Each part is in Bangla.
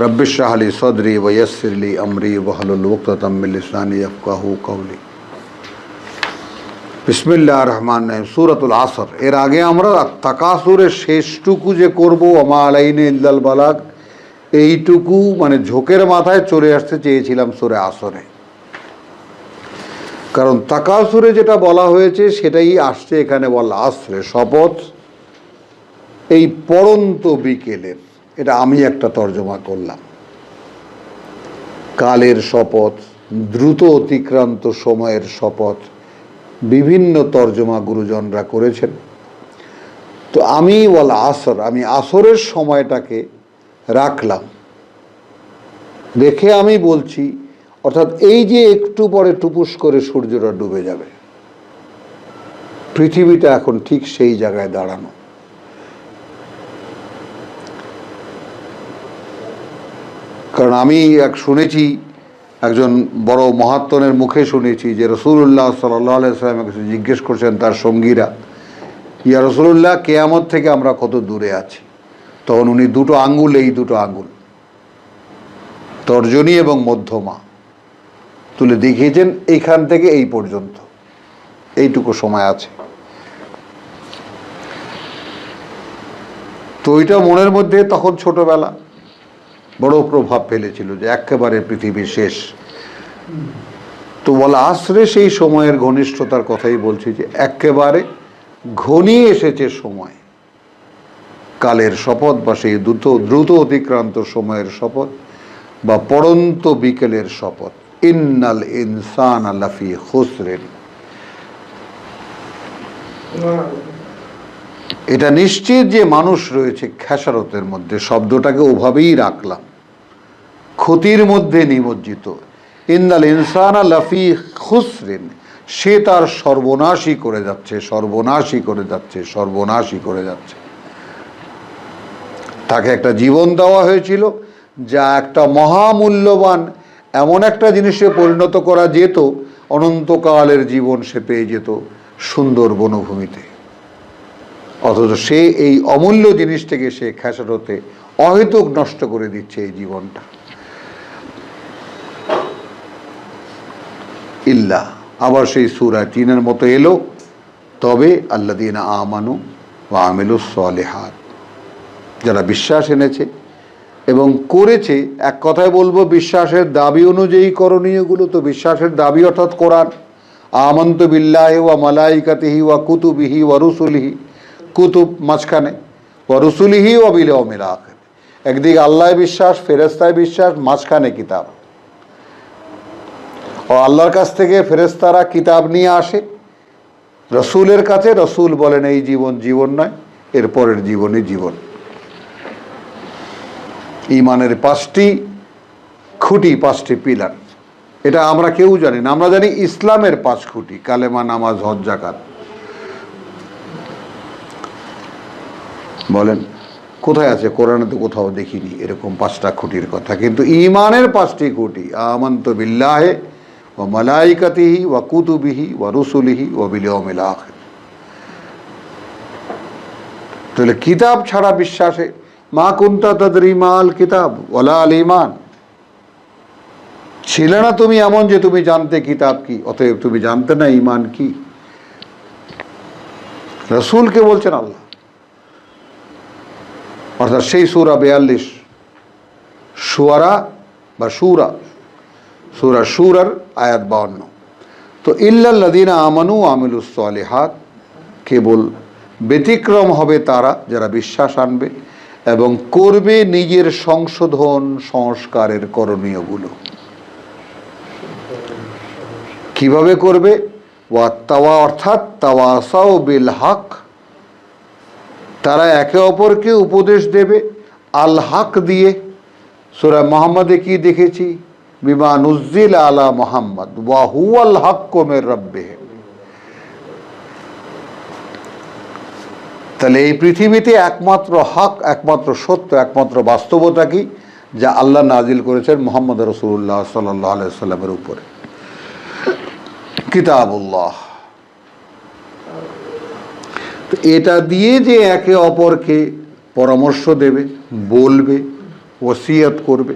রব্বিশাহলি সদরি ওয়সরলি আমরি ওহলুল ওক্তমিলিসানি আফকাহু কৌলি বিসমিল্লাহ রহমান রহিম। সুরতুল আসর। এর আগে আমরা তাকাসুরের শেষটুকু যে করব আমা আলাইনে ইল্লাল বালাক এইটুকু মানে ঝোঁকের মাথায় চলে আসতে চেয়েছিলাম সুরে আসরে। কারণ তাকাসুরে যেটা বলা হয়েছে, সেটাই আসছে এখানে বলা আসরে শপথ এই পরন্ত বিকেলের। এটা আমি একটা তর্জমা করলাম। কালের শপথ, দ্রুত অতিক্রান্ত সময়ের শপথ, বিভিন্ন তর্জমা গুরুজনরা করেছেন। তো আমি বল আসর, আমি আসরের সময়টাকে রাখলাম। দেখে আমি বলছি, অর্থাৎ এই যে একটু পরে টুপুস করে সূর্যটা ডুবে যাবে, পৃথিবীটা এখন ঠিক সেই জায়গায় দাঁড়ানো। কারণ আমি এক শুনেছি, একজন বড় মহাত্মনের মুখে শুনেছি যে রসুল্লাহ সাল্লাহ সাল্লামে কিছু জিজ্ঞেস করছেন তার সঙ্গীরা, ইয়া রসুল্লাহ কেয়ামত থেকে আমরা কত দূরে আছি? তখন উনি দুটো আঙ্গুল, এই দুটো আঙ্গুল, তর্জনী এবং মধ্যমা, তুলে দেখিয়েছেন, এইখান থেকে এই পর্যন্ত, এইটুকু সময় আছে। তো ওইটা মনের মধ্যে তখন ছোটবেলা বড় প্রভাব ফেলেছিল যে একেবারে পৃথিবী শেষ। তো বলা আশ্রে সেই সময়ের ঘনিষ্ঠতার কথাই বলছি যে একেবারে ঘনিয়ে এসেছে সময়। কালের শপথ বা সেই দ্রুত দ্রুত অতিক্রান্ত সময়ের শপথ বা পড়ন্ত বিকেলের শপথ। ইন্নাল ইনসান আলাফি হোসরেন এটা নিশ্চিত যে মানুষ রয়েছে খেসারতের মধ্যে। শব্দটাকে ওভাবেই রাখলাম। ক্ষতির মধ্যে নিমজ্জিত। ইন্দাল ইনসান লাফি খুসরিন। সে তার সর্বনাশই করে যাচ্ছে, সর্বনাশই করে যাচ্ছে, সর্বনাশই করে যাচ্ছে। তাকে একটা জীবন দেওয়া হয়েছিল, যা একটা মহামূল্যবান, এমন একটা জিনিসে পরিণত করা যেত, অনন্তকালের জীবন সে পেয়ে যেত সুন্দর বনভূমিতে। অথচ সে এই অমূল্য জিনিসটাকে সে খেসারতে অহেতুক নষ্ট করে দিচ্ছে এই জীবনটা। ইল্লা। আবার সেই সুরা তিনের মতো এলো, তবে আল্লাদিন আমানু ও আমিলু সলেহাত। যারা বিশ্বাস এনেছে এবং করেছে, এক কথায় বলব, বিশ্বাসের দাবি অনুযায়ী করণীয়গুলো তো বিশ্বাসের দাবি অর্থাৎ কোরআন। আমন্ত বিল্লাহ ওয়া মালাইকাতিহি ওয়া কুতুবিহি ওয়া রুসুলিহি, কুতুব মাঝখানে, ওয়া রুসুলিহি ওয়া বিলে অমিল একদিকে আল্লাহ বিশ্বাস ফেরেস্তায় বিশ্বাস, মাঝখানে কিতাব। ও আল্লাহর কাছ থেকে ফেরেস্তারা কিতাব নিয়ে আসে। রসুলের কাছে রসুল বলেন, এই জীবন জীবন নয় এরপরের জীবনই জীবন। ইমানের পাঁচটি খুঁটি, পাঁচটি পিলার। এটা আমরা কেউ জানি না, আমরা জানি ইসলামের পাঁচ খুঁটি, কালেমা, নামাজ, হজ জাকাত বলেন, কোথায় আছে? কোরআনে তো কোথাও দেখিনি এরকম পাঁচটা খুঁটির কথা। কিন্তু ইমানের পাঁচটি খুঁটি, আমন্ত বিল্লাহে ও মালাইকাতিহি ওয়া কুতুবিহি ওয়া তাহলে কিতাব ছাড়া বিশ্বাসে মা কুন্তা তদরিমাল কিতাব ওলা আল ইমান ছিলে না তুমি এমন যে তুমি জানতে কিতাব কি, অতএব তুমি জানতে না ইমান কি। রসুলকে বলছেন আল্লাহ। অর্থাৎ সেই সুরা বেয়াল্লিশ, সুয়ারা বা সুরা সুরা সুরার আয়াত বাউন্ন। তো ইল্লাল্লাদিনা আমানু আমিলুসলেহাত কেবল ব্যতিক্রম হবে তারা যারা বিশ্বাস আনবে এবং করবে নিজের সংশোধন সংস্কারের করণীয়গুলো। কীভাবে করবে? ওয়া তাওয়া অর্থাৎ তাওয়াসাও বিল হক, তারা একে অপরকে উপদেশ দেবে আল হক দিয়ে। সুরা মোহাম্মদে কি দেখেছি? বিমা আলা মোহাম্মদ ওয়াহু আল হক রব্বে তাহলে এই পৃথিবীতে একমাত্র হক, একমাত্র সত্য, একমাত্র বাস্তবতা কি? যা আল্লাহ নাজিল করেছেন মোহাম্মদ রসুল্লাহ সাল্লাহ সাল্লামের উপরে। কিতাবুল্লাহ। তো এটা দিয়ে যে একে অপরকে পরামর্শ দেবে, বলবে, ওসিয়ত করবে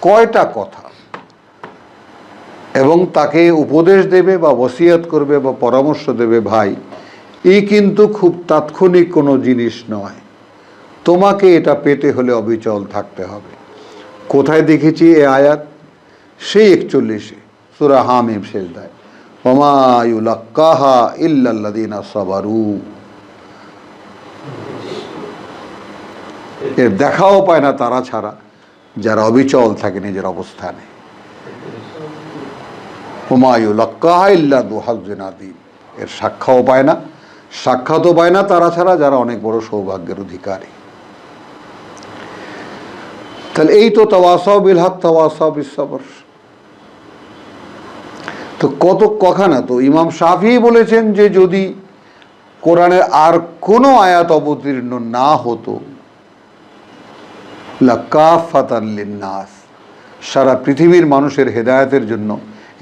কয়টা কথা? এবং তাকে উপদেশ দেবে বা ওসিয়ত করবে বা পরামর্শ দেবে ভাই এই কিন্তু খুব তাৎক্ষণিক কোনো জিনিস নয়। তোমাকে এটা পেতে হলে অবিচল থাকতে হবে। কোথায় দেখেছি এ আয়াত? সেই একচল্লিশে, সুরা হামিম শেষ দেয় ওমায়ুলাক্কাহা ইল্লাল্লাদিনা সাবারু। এর দেখাও পায় না তারা ছাড়া। যারা অবিচল থাকে নিজের অবস্থানে। হুমায়ুলাক্কাহা ইল্লা দুহাজিনাদিন এর সাক্ষাও পায় না। সাক্ষাৎও পায় না তারা ছাড়া, যারা অনেক বড় সৌভাগ্যের অধিকারী। তাহলে এই তো তাওয়াসাও বিল তাওয়াসাও তো কত কখানা তো ইমাম শাফি বলেছেন যে যদি কোরআনের আর কোনো আয়াত অবতীর্ণ না হতো লাকাফাতাল্লিন্নাস সারা পৃথিবীর মানুষের হেদায়তের জন্য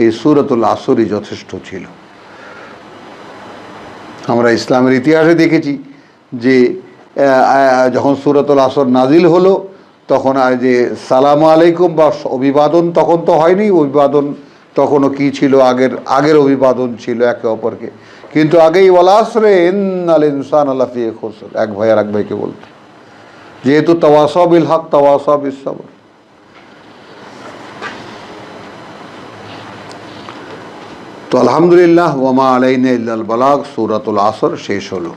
এই সুরতুল আসরই যথেষ্ট ছিল। আমরা ইসলামের ইতিহাসে দেখেছি যে যখন সুরতুল আসর নাজিল হলো, তখন আর যে, সালাম আলাইকুম বা অভিবাদন তখন তো হয়নি, অভিবাদন তখনও কি ছিল? আগের আগের অভিবাদন ছিল একে অপরকে। কিন্তু আগেই বলা আসরে আল ইনসান আল্লাহ এক ভাই আর এক ভাইকে বলতো। যেহেতু তওয়াসবিল হক তওয়াসব ইসবর তো আলহামদুলিল্লাহ ওমা আলাইন ইল্লাল বালাগ, সুরাতুল আসর শেষ হলো।